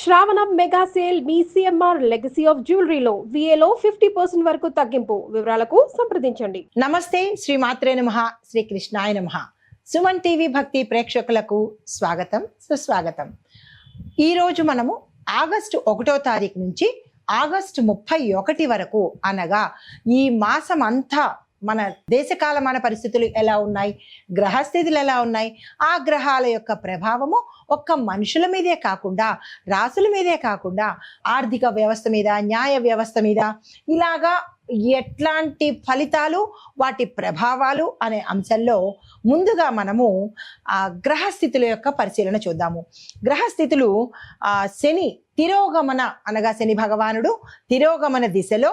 శ్రావణ mega sale మీ CMR legacy of జ్యువెలరీలో విఏలో ఫిఫ్టీ పర్సెంట్ వరకు తగ్గింపు వివరాలకు సంప్రదించండి. నమస్తే శ్రీ మాత్రే నమ శ్రీ కృష్ణాయ నమ. సుమన్ టీవీ భక్తి ప్రేక్షకులకు స్వాగతం సుస్వాగతం. ఈరోజు మనము ఆగస్టు ఒకటో తారీఖు నుంచి ఆగస్టు ముప్పై ఒకటి వరకు అనగా ఈ మాసం అంతా మన దేశకాలమాన పరిస్థితులు ఎలా ఉన్నాయి? గ్రహస్థితులు ఎలా ఉన్నాయి? ఆ గ్రహాల యొక్క ప్రభావము ఒక్క మనుషుల మీదే కాకుండా రాసుల మీదే కాకుండా ఆర్థిక వ్యవస్థ మీద న్యాయ వ్యవస్థ మీద ఇలాగా ఎట్లాంటి ఫలితాలు వాటి ప్రభావాలు అనే అంశంలో ముందుగా మనము ఆ గ్రహస్థితుల యొక్క పరిశీలన చూద్దాము. గ్రహస్థితులు ఆ శని తిరోగమన అనగా శని భగవానుడు తిరోగమన దిశలో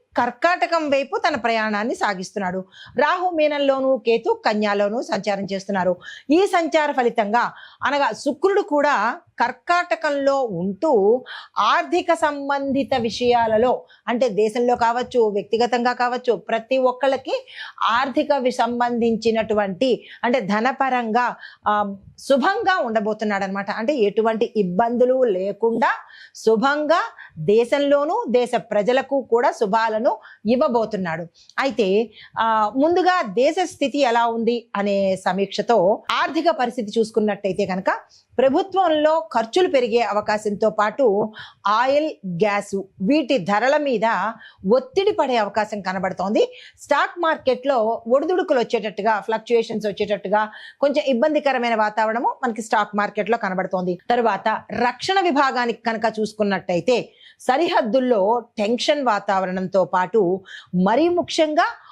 కర్కాటకం వైపు తన ప్రయాణాన్ని సాగిస్తున్నాడు. రాహు మీనంలోను కేతు కన్యాలోను సంచారం చేస్తున్నారు. ఈ సంచార ఫలితంగా అనగా శుక్రుడు కూడా కర్కాటకంలో ఉంటూ ఆర్థిక సంబంధిత విషయాలలో అంటే దేశంలో కావచ్చు వ్యక్తిగతంగా కావచ్చు ప్రతి ఒక్కళ్ళకి ఆర్థిక సంబంధించినటువంటి అంటే ధనపరంగా శుభంగా ఉండబోతున్నాడు అనమాట అంటే ఎటువంటి ఇబ్బందులు లేకుండా శుభంగా దేశంలోనూ దేశ ప్రజలకు కూడా శుభాలను ఇవ్వబోతున్నాడు. అయితే ఆ, ముందుగా దేశ స్థితి ఎలా ఉంది అనే సమీక్షతో ఆర్థిక పరిస్థితి చూసుకున్నట్టయితే కనుక ప్రభుత్వంలో ఖర్చులు పెరిగే అవకాశంతో పాటు ఆయిల్ గ్యాసు వీటి ధరల మీద ఒత్తిడి పడే అవకాశం కనబడుతోంది. స్టాక్ మార్కెట్లో ఒడిదుడుకులు వచ్చేటట్టుగా ఫ్లక్చుయేషన్స్ వచ్చేటట్టుగా కొంచెం ఇబ్బందికరమైన వాతావరణము మనకి స్టాక్ మార్కెట్లో కనబడుతోంది. తరువాత రక్షణ విభాగానికి కనుక చూసుకున్నట్టయితే సరిహద్దుల్లో టెన్షన్ వాతావరణంతో పాటు మరీ ముఖ్యంగా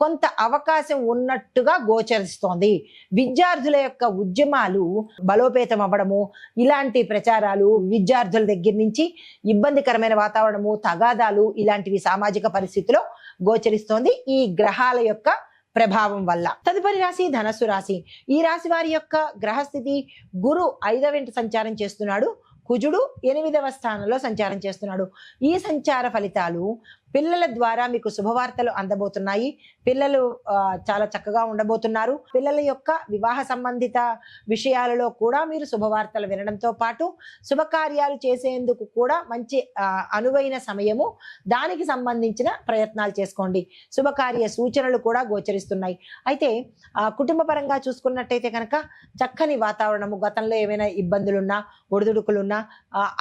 కొంత అవకాశం ఉన్నట్టుగా గోచరిస్తోంది. విద్యార్థుల యొక్క ఉద్యమాలు బలోపేతం అవ్వడము ఇలాంటి ప్రచారాలు విద్యార్థుల దగ్గర నుంచి ఇబ్బందికరమైన వాతావరణము తగాదాలు ఇలాంటివి సామాజిక పరిస్థితిలో గోచరిస్తోంది ఈ గ్రహాల యొక్క ప్రభావం వల్ల. తదుపరి రాశి ధనస్సు రాశి. ఈ రాశి వారి యొక్క గ్రహస్థితి గురు ఐదవింట సంచారం చేస్తున్నాడు. కుజుడు ఎనిమిదవ స్థానంలో సంచారం చేస్తున్నాడు. ఈ సంచార ఫలితాలు పిల్లల ద్వారా మీకు శుభవార్తలు అందబోతున్నాయి. పిల్లలు చాలా చక్కగా ఉండబోతున్నారు. పిల్లల యొక్క వివాహ సంబంధిత విషయాలలో కూడా మీరు శుభవార్తలు వినడంతో పాటు శుభకార్యాలు చేసేందుకు కూడా మంచి అనువైన సమయము దానికి సంబంధించిన ప్రయత్నాలు చేసుకోండి. శుభకార్య సూచనలు కూడా గోచరిస్తున్నాయి. అయితే కుటుంబ పరంగా చూసుకున్నట్టయితే కనుక చక్కని వాతావరణము గతంలో ఏమైనా ఇబ్బందులున్నా ఒడిదుడుకులున్నా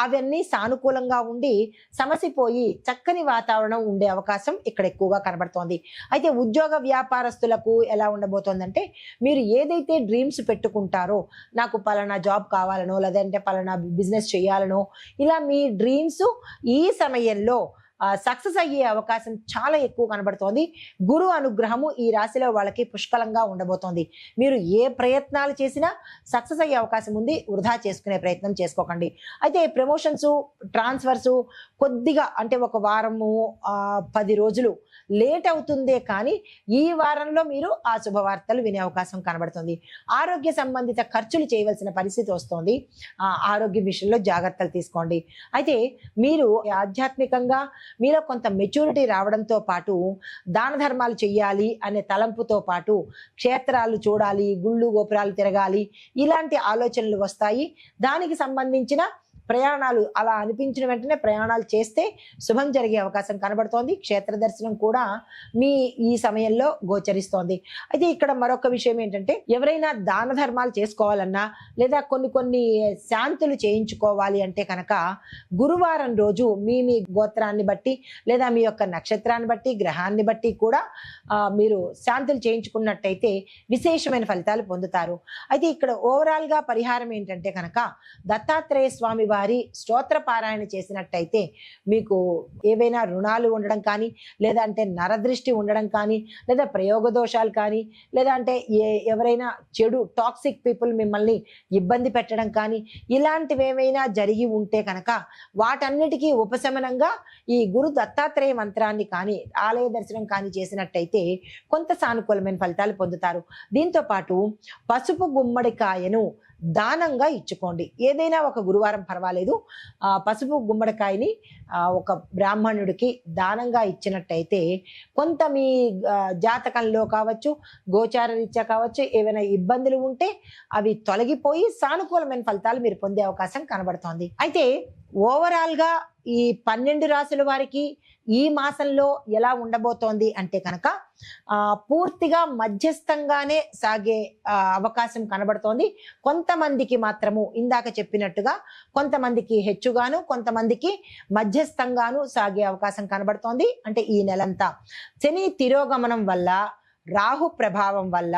అవన్నీ సానుకూలంగా ఉండి సమసిపోయి చక్కని వాతావరణం ఉండే అవకాశం ఇక్కడ ఎక్కువగా కనబడుతోంది. అయితే ఉద్యోగ వ్యాపారస్తులకు ఎలా ఉండబోతోందంటే మీరు ఏదైతే డ్రీమ్స్ పెట్టుకుంటారో నాకు పలానా జాబ్ కావాలనో లేదంటే పలానా బిజినెస్ చేయాలనో ఇలా మీ డ్రీమ్స్ ఈ సమయంలో సక్సెస్ అయ్యే అవకాశం చాలా ఎక్కువ కనబడుతోంది. గురు అనుగ్రహము ఈ రాశిలో వాళ్ళకి పుష్కలంగా ఉండబోతోంది. మీరు ఏ ప్రయత్నాలు చేసినా సక్సెస్ అయ్యే అవకాశం ఉంది. వృధా చేసుకునే ప్రయత్నం చేసుకోకండి. అయితే ప్రమోషన్స్ ట్రాన్స్ఫర్స్ కొద్దిగా అంటే ఒక వారము పది రోజులు లేట్ అవుతుందే కానీ ఈ వారంలో మీరు ఆ శుభవార్తలు వినే అవకాశం కనబడుతుంది. ఆరోగ్య సంబంధిత ఖర్చులు చేయవలసిన పరిస్థితి వస్తుంది. ఆరోగ్య విషయంలో జాగ్రత్తలు తీసుకోండి. అయితే మీరు ఆధ్యాత్మికంగా మీలో కొంత మెచ్యూరిటీ రావడంతో పాటు దాన ధర్మాలు చెయ్యాలి అనే తలంపుతో పాటు క్షేత్రాలు చూడాలి గుళ్ళు గోపురాలు తిరగాలి ఇలాంటి ఆలోచనలు వస్తాయి. దానికి సంబంధించిన ప్రయాణాలు అలా అనిపించిన వెంటనే ప్రయాణాలు చేస్తే శుభం జరిగే అవకాశం కనబడుతోంది. క్షేత్ర దర్శనం కూడా మీ ఈ సమయంలో గోచరిస్తోంది. అయితే ఇక్కడ మరొక విషయం ఏంటంటే ఎవరైనా దాన ధర్మాలు చేసుకోవాలన్నా లేదా కొన్ని కొన్ని శాంతులు చేయించుకోవాలి అంటే కనుక గురువారం రోజు మీ మీ గోత్రాన్ని బట్టి లేదా మీ యొక్క నక్షత్రాన్ని బట్టి గ్రహాన్ని బట్టి కూడా మీరు శాంతులు చేయించుకున్నట్టయితే విశేషమైన ఫలితాలు పొందుతారు. అయితే ఇక్కడ ఓవరాల్గా పరిహారం ఏంటంటే కనుక దత్తాత్రేయ స్వామి వారి స్తోత్ర పారాయణ చేసినట్టయితే మీకు ఏవైనా రుణాలు ఉండడం కానీ లేదా అంటే నరదృష్టి ఉండడం కానీ లేదా ప్రయోగ దోషాలు కానీ లేదా అంటే ఏ ఎవరైనా చెడు టాక్సిక్ పీపుల్ మిమ్మల్ని ఇబ్బంది పెట్టడం కానీ ఇలాంటివి ఏమైనా జరిగి ఉంటే కనుక వాటన్నిటికీ ఉపశమనంగా ఈ గురు దత్తాత్రేయ మంత్రాన్ని కానీ ఆలయ దర్శనం కానీ చేసినట్టయితే కొంత సానుకూలమైన ఫలితాలు పొందుతారు. దీంతో పాటు పసుపు గుమ్మడికాయను దానంగా ఇచ్చుకోండి. ఏదైనా ఒక గురువారం పర్వాలేదు. ఆ పసుపు గుమ్మడికాయని ఒక బ్రాహ్మణుడికి దానంగా ఇచ్చినట్టయితే కొంత మీ జాతకంలో కావచ్చు గోచార రీత్యా కావచ్చు ఏవైనా ఇబ్బందులు ఉంటే అవి తొలగిపోయి సానుకూలమైన ఫలితాలు మీరు పొందే అవకాశం కనబడుతోంది. అయితే ఓవరాల్గా ఈ పన్నెండు రాసుల వారికి ఈ మాసంలో ఎలా ఉండబోతోంది అంటే కనుక పూర్తిగా మధ్యస్థంగానే సాగే అవకాశం కనబడుతోంది. కొంతమందికి మాత్రము ఇందాక చెప్పినట్టుగా కొంతమందికి హెచ్చుగాను కొంతమందికి మధ్యస్థంగాను సాగే అవకాశం కనబడుతోంది. అంటే ఈ నెలంతా శని తిరోగమనం వల్ల రాహు ప్రభావం వల్ల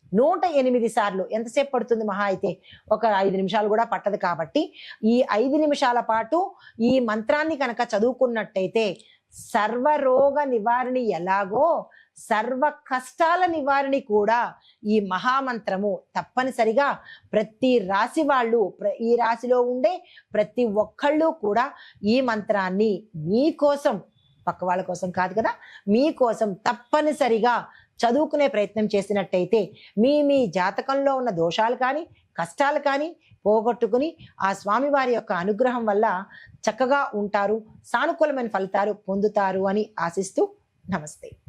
నూట ఎనిమిది సార్లు. ఎంతసేపు పడుతుంది మహా అయితే? ఒక ఐదు నిమిషాలు కూడా పట్టదు కాబట్టి ఈ ఐదు నిమిషాల పాటు ఈ మంత్రాన్ని కనుక చదువుకున్నట్టయితే సర్వరోగ నివారణ ఎలాగో సర్వ కష్టాల నివారణ కూడా ఈ మహామంత్రము తప్పనిసరిగా ప్రతి రాశి వాళ్ళు ప్ర- ఈ రాశిలో ఉండే ప్రతి ఒక్కళ్ళు కూడా ఈ మంత్రాన్ని మీకోసం పక్క వాళ్ళ కోసం కాదు కదా మీకోసం తప్పనిసరిగా చదువుకునే ప్రయత్నం చేసినట్టయితే మీ మీ జాతకంలో ఉన్న దోషాలు కానీ కష్టాలు కానీ పోగొట్టుకుని ఆ స్వామివారి యొక్క అనుగ్రహం వల్ల చక్కగా ఉంటారు సానుకూలమైన ఫలితాలు పొందుతారు అని ఆశిస్తూ నమస్తే.